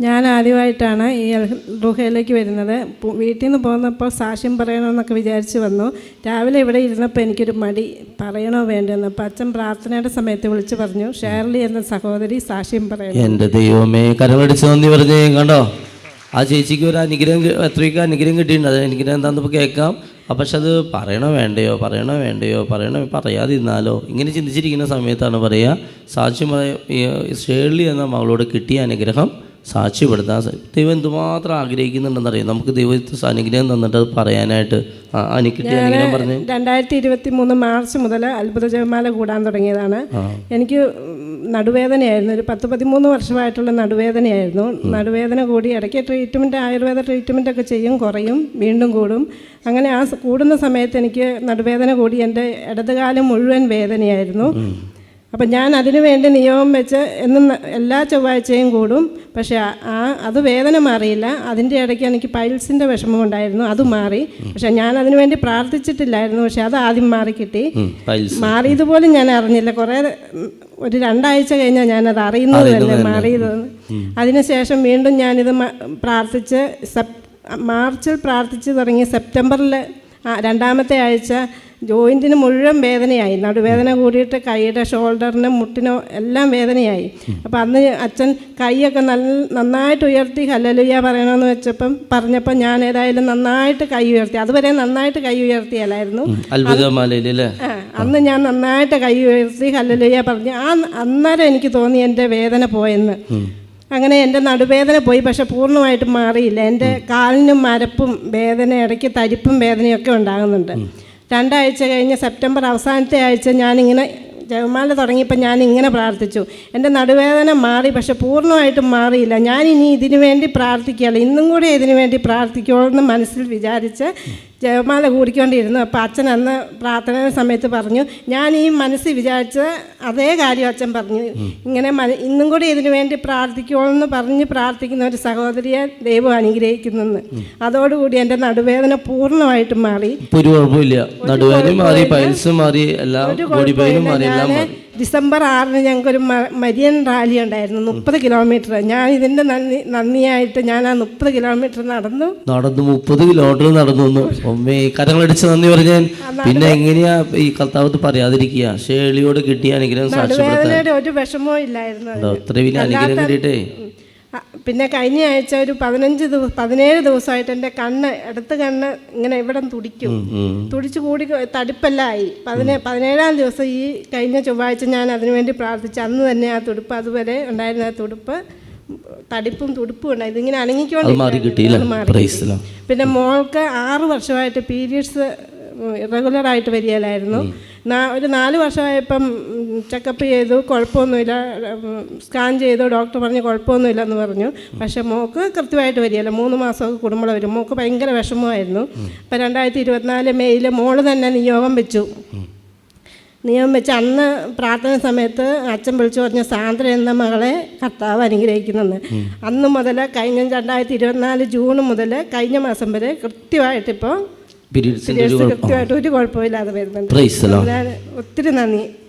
ഞാൻ ആദ്യമായിട്ടാണ് ഈ റുഹയിലേക്ക് വരുന്നത്. വീട്ടിൽ നിന്ന് പോന്നപ്പോൾ സാക്ഷ്യം പറയണമെന്നൊക്കെ വിചാരിച്ച് വന്നു. രാവിലെ ഇവിടെ ഇരുന്നപ്പോൾ എനിക്കൊരു മടി. പറയണോ വേണ്ടെന്ന്. അപ്പം അച്ഛൻ പ്രാർത്ഥനയുടെ സമയത്ത് വിളിച്ചു പറഞ്ഞു ഷേർലി എന്ന സഹോദരി സാക്ഷ്യം പറയണം. എന്റെ ദൈവമേ കരമടിച്ച് നന്ദി പറഞ്ഞേ കണ്ടോ? ആ ചേച്ചിക്ക് ഒരു അനുഗ്രഹം എത്രയൊക്കെ അനുഗ്രഹം കിട്ടിയിട്ടുണ്ട്. അത് അനുഗ്രഹം എന്താണെന്ന് ഇപ്പോൾ കേൾക്കാം. അപ്പം പക്ഷെ അത് പറയണോ വേണ്ടയോ? പറയണോ വേണ്ടയോ? പറയണോ? പറയാതിരുന്നാലോ? ഇങ്ങനെ ചിന്തിച്ചിരിക്കുന്ന സമയത്താണ് പറയുക സാക്ഷ്യം പറയ ഷേർലി എന്ന മകളോട് കിട്ടിയ അനുഗ്രഹം സാക്ഷ്യപ്പെടുത്താൻ ദൈവം എന്തുമാത്രം ആഗ്രഹിക്കുന്നുണ്ടെന്നറിയാം? നമുക്ക് ദൈവത്തെ അനുഗ്രഹം തന്നിട്ട് പറയാനായിട്ട് അനുഗ്രഹം പറഞ്ഞ് രണ്ടായിരത്തി ഇരുപത്തി മൂന്ന് മാർച്ച് മുതൽ അത്ഭുത ജപമാല കൂടാൻ തുടങ്ങിയതാണ്. എനിക്ക് നടുവേദനയായിരുന്നു. ഒരു പത്ത് പതിമൂന്ന് വർഷമായിട്ടുള്ള നടുവേദനയായിരുന്നു. നടുവേദന കൂടി ഇടയ്ക്ക് ട്രീറ്റ്മെന്റ് ആയുർവേദ ട്രീറ്റ്മെന്റ് ഒക്കെ ചെയ്യും കുറയും വീണ്ടും കൂടും. അങ്ങനെ ആ കൂടുന്ന സമയത്ത് എനിക്ക് നടുവേദന കൂടി. എന്റെ ഇടതുകാലം മുഴുവൻ വേദനയായിരുന്നു. അപ്പം ഞാൻ അതിനു വേണ്ടി നിയമം വെച്ച് എന്നും എല്ലാ ചൊവ്വാഴ്ചയും കൂടും. പക്ഷേ ആ- അത് വേദന മാറിയില്ല. അതിന്റെ ഇടയ്ക്ക് എനിക്ക് പൈൽസിന്റെ വിഷമം ഉണ്ടായിരുന്നു. അത് മാറി. പക്ഷേ ഞാൻ അതിനു വേണ്ടി പ്രാർത്ഥിച്ചിട്ടില്ലായിരുന്നു. പക്ഷേ അത് ആദ്യം മാറി കിട്ടി. മാറിയതുപോലും ഞാൻ അറിഞ്ഞില്ല. കുറേ ഒരു രണ്ടാഴ്ച കഴിഞ്ഞാൽ ഞാനത് അറിയുന്നതല്ലേ? തന്നെ മാറിയതെന്ന്. അതിനുശേഷം വീണ്ടും ഞാനിത് പ്രാർത്ഥിച്ച് സെപ് മാർച്ചിൽ പ്രാർത്ഥിച്ച് തുടങ്ങി സെപ്റ്റംബറിൽ രണ്ടാമത്തെ ആഴ്ച ജോയിന്റിന് മുഴുവൻ വേദനയായി. നടുവേദന കൂടിയിട്ട് കൈയുടെ ഷോൾഡറിനും മുട്ടിനോ എല്ലാം വേദനയായി. അപ്പോൾ അന്ന് അച്ഛൻ കൈയൊക്കെ നല്ല നന്നായിട്ട് ഉയർത്തി ഹല്ലലുയ്യ പറയണമെന്ന് വെച്ചപ്പം പറഞ്ഞപ്പോൾ ഞാൻ ഏതായാലും നന്നായിട്ട് കൈ ഉയർത്തി. അതുവരെ നന്നായിട്ട് കൈ ഉയർത്തിയല്ലായിരുന്നു. അന്ന് ഞാൻ നന്നായിട്ട് കൈ ഉയർത്തി ഹല്ലേലൂയ പറഞ്ഞു ആ അന്നേരം എനിക്ക് തോന്നി എന്റെ വേദന പോയെന്ന്. അങ്ങനെ എന്റെ നടുവേദന പോയി പക്ഷെ പൂർണമായിട്ടും മാറിയില്ല. എന്റെ കാലിനും മരപ്പും വേദന ഇടയ്ക്ക് തരിപ്പും വേദനയൊക്കെ ഉണ്ടാകുന്നുണ്ട്. രണ്ടാഴ്ച കഴിഞ്ഞ് സെപ്റ്റംബർ അവസാനത്തെ ആഴ്ച ഞാനിങ്ങനെ ജപമാല തുടങ്ങിയപ്പോൾ ഞാൻ പ്രാർത്ഥിച്ചു. എന്റെ നടുവേദന മാറി പക്ഷെ പൂർണമായിട്ടും മാറിയില്ല. ഞാൻ ഇനി ഇതിനു വേണ്ടി പ്രാർത്ഥിക്കുകയല്ല ഇന്നും കൂടെ ഇതിനു വേണ്ടി പ്രാർത്ഥിക്കുള്ളൂ എന്ന് മനസ്സിൽ വിചാരിച്ച് ജപമാല കൂടിക്കൊണ്ടിരുന്നു. അപ്പോൾ അച്ഛൻ അന്ന് പ്രാർത്ഥന സമയത്ത് പറഞ്ഞു ഞാൻ ഈ മനസ്സിൽ വിചാരിച്ച അതേ കാര്യം അച്ഛൻ പറഞ്ഞു. ഇങ്ങനെ ഇന്നും കൂടി ഇതിനു വേണ്ടി പ്രാർത്ഥിക്കുമെന്ന് എന്ന് പറഞ്ഞ് പ്രാർത്ഥിക്കുന്ന ഒരു സഹോദരിയെ ദൈവം അനുഗ്രഹിക്കുന്നെന്ന്. അതോടുകൂടി എന്റെ നടുവേദന പൂർണമായിട്ടും മാറി. ഇപ്പൊ ഒരു കുഴപ്പമില്ല. നടുവേദന മാറി പൈൽസ് മാറി എല്ലാം ബോഡി പെയിനും മാറി എല്ലാം മാറി. ഡിസംബർ ആറിന് ഞങ്ങൾക്കൊരു ഒരു മരിയൻ റാലി ഉണ്ടായിരുന്നു മുപ്പത് കിലോമീറ്റർ ഞാൻ ഇതിന്റെ നന്ദി നന്ദിയായിട്ട് ഞാൻ ആ മുപ്പത് കിലോമീറ്റർ നടന്നു. നടന്നു മുപ്പത് കിലോമീറ്റർ നടന്നു ഒമ്മേ കരങ്ങളടിച്ച് നന്ദി പറഞ്ഞാൽ പിന്നെ എങ്ങനെയാ ഈ കർത്താവത്ത് പറയാതിരിക്കുക? ഷേളിയോട് കിട്ടിയ അനുഗ്രഹം സാക്ഷ്യപ്പെടുത്താൻ. ഒരു വിഷമവും ഇല്ലായിരുന്നു അത്ര വലിയ അനുഗ്രഹം കിട്ടിയിട്ടേ. പിന്നെ കഴിഞ്ഞ ആഴ്ച ഒരു പതിനഞ്ച് ദിവസം പതിനേഴ് ദിവസമായിട്ട് എന്റെ കണ്ണ് ഇടത്ത് കണ്ണ് ഇങ്ങനെ ഇവിടെ തുടിക്കും. തുടിച്ചു കൂടി തടിപ്പെല്ലാം ആയി. പതിനേ പതിനേഴാം ദിവസം ഈ കഴിഞ്ഞ ചൊവ്വാഴ്ച ഞാൻ അതിനുവേണ്ടി പ്രാർത്ഥിച്ചു. അന്ന് തന്നെ ആ തുടുപ്പ് അതുവരെ ഉണ്ടായിരുന്ന ആ തുടുപ്പ് തടിപ്പും തുടുപ്പും ഉണ്ടായി. ഇതിങ്ങനെ പ്രൈസിലോ പിന്നെ മോൾക്ക് ആറ് വർഷമായിട്ട് പീരിയഡ്സ് റെഗുലറായിട്ട് വരികയില്ലായിരുന്നു നാ- ഒരു നാല് വർഷമായപ്പം ചെക്കപ്പ് ചെയ്തു കുഴപ്പമൊന്നുമില്ല. സ്കാൻ ചെയ്തു ഡോക്ടർ പറഞ്ഞു കുഴപ്പമൊന്നുമില്ല എന്ന് പറഞ്ഞു. പക്ഷേ മോക്ക് കൃത്യമായിട്ട് വരികയില്ല. മൂന്ന് മാസമൊക്കെ കുടുംബം വരും. മോക്ക് ഭയങ്കര വിഷമമായിരുന്നു. അപ്പം രണ്ടായിരത്തി ഇരുപത്തിനാല് മെയ്യിൽ മോൾ തന്നെ നിയോഗം വെച്ചു. നിയമം വെച്ച് അന്ന് പ്രാർത്ഥന സമയത്ത് അച്ഛൻ വിളിച്ചു പറഞ്ഞ സാന്ദ്ര എന്ന മകളെ കർത്താവ് അനുഗ്രഹിക്കുന്നെന്ന്. അന്ന് മുതൽ കഴിഞ്ഞ രണ്ടായിരത്തി ഇരുപത്തിനാല് ജൂൺ മുതൽ കഴിഞ്ഞ മാസം വരെ കൃത്യമായിട്ടിപ്പോൾ പീരീഡ്സിന്റെ ഒരു കുഴപ്പം കൃത്യമായിട്ട് ഒരു കുഴപ്പമില്ലാതെ വരുന്നുണ്ട്. ഒത്തിരി നന്ദി.